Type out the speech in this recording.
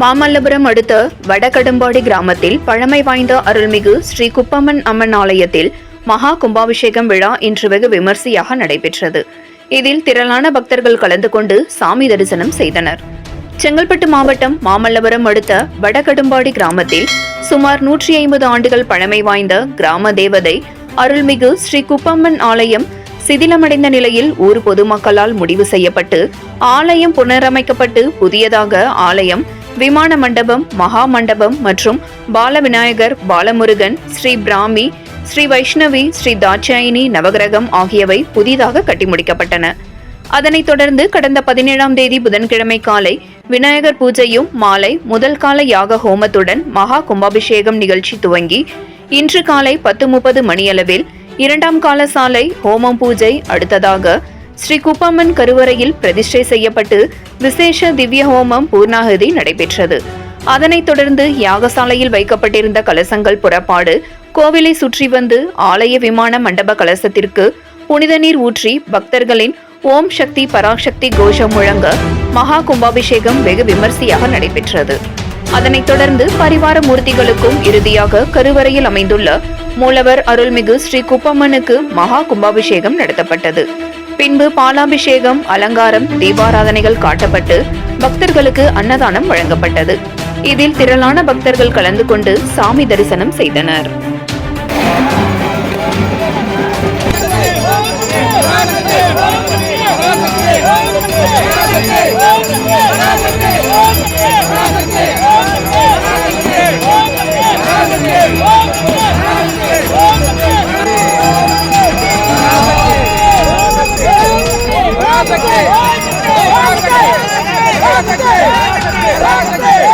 மாமல்லபுரம் அடுத்த வடகடும்பாடி கிராமத்தில் பழமை வாய்ந்த அருள்மிகு ஸ்ரீ குப்பம்மன் அம்மன் ஆலயத்தில் மகா கும்பாபிஷேகம் விழா இன்று வெகு விமர்சையாக நடைபெற்றது. இதில் திரளான பக்தர்கள் கலந்து கொண்டு சாமி தரிசனம் செய்தனர். செங்கல்பட்டு மாவட்டம் மாமல்லபுரம் அடுத்த வடகடும்பாடி கிராமத்தில் சுமார் நூற்றி ஐம்பது ஆண்டுகள் பழமை வாய்ந்த கிராம தேவதை அருள்மிகு ஸ்ரீ குப்பம்மன் ஆலயம் சிதிலமடைந்த நிலையில் ஊர் பொதுமக்களால் முடிவு செய்யப்பட்டு ஆலயம் புனரமைக்கப்பட்டு புதியதாக ஆலயம் விமான மண்டபம் மகா மண்டபம் மற்றும் பாலவிநாயகர் பாலமுருகன் ஸ்ரீ பிராமி ஸ்ரீ வைஷ்ணவி ஸ்ரீ தாட்சாயினி நவகிரகம் ஆகியவை புதிதாக கட்டி முடிக்கப்பட்டன அதனைத் தொடர்ந்து கடந்த பதினேழாம் தேதி புதன்கிழமை காலை விநாயகர் பூஜையும் மாலை முதல் கால யாக ஹோமத்துடன் மகா கும்பாபிஷேகம் நிகழ்ச்சி துவங்கி இன்று காலை பத்து முப்பது மணியளவில் இரண்டாம் கால சாலை ஹோமம் பூஜை அடுத்ததாக ஸ்ரீ குப்பம்மன் கருவறையில் பிரதிஷ்டை செய்யப்பட்டு விசேஷ திவ்ய ஹோமம் பூர்ணாகதி நடைபெற்றது. அதனைத் தொடர்ந்து யாகசாலையில் வைக்கப்பட்டிருந்த கலசங்கள் புறப்பாடு கோவிலை சுற்றி வந்து ஆலய விமான மண்டப கலசத்திற்கு புனித நீர் ஊற்றி பக்தர்களின் ஓம் சக்தி பராசக்தி கோஷம் முழங்க மகா கும்பாபிஷேகம் வெகு விமர்சையாக நடைபெற்றது. அதனைத் தொடர்ந்து பரிவார மூர்த்திகளுக்கும் இறுதியாக கருவறையில் அமைந்துள்ள மூலவர் அருள்மிகு ஸ்ரீ குப்பம்மனுக்கு மகா கும்பாபிஷேகம் நடத்தப்பட்டது. பின்பு பாலாபிஷேகம் அலங்காரம் தீபாராதனைகள் காட்டப்பட்டு பக்தர்களுக்கு அன்னதானம் வழங்கப்பட்டது. இதில் திரளான பக்தர்கள் கலந்து கொண்டு சாமி தரிசனம் செய்தனர். రాజకీయ రాజకీయ రాజకీయ రాజకీయ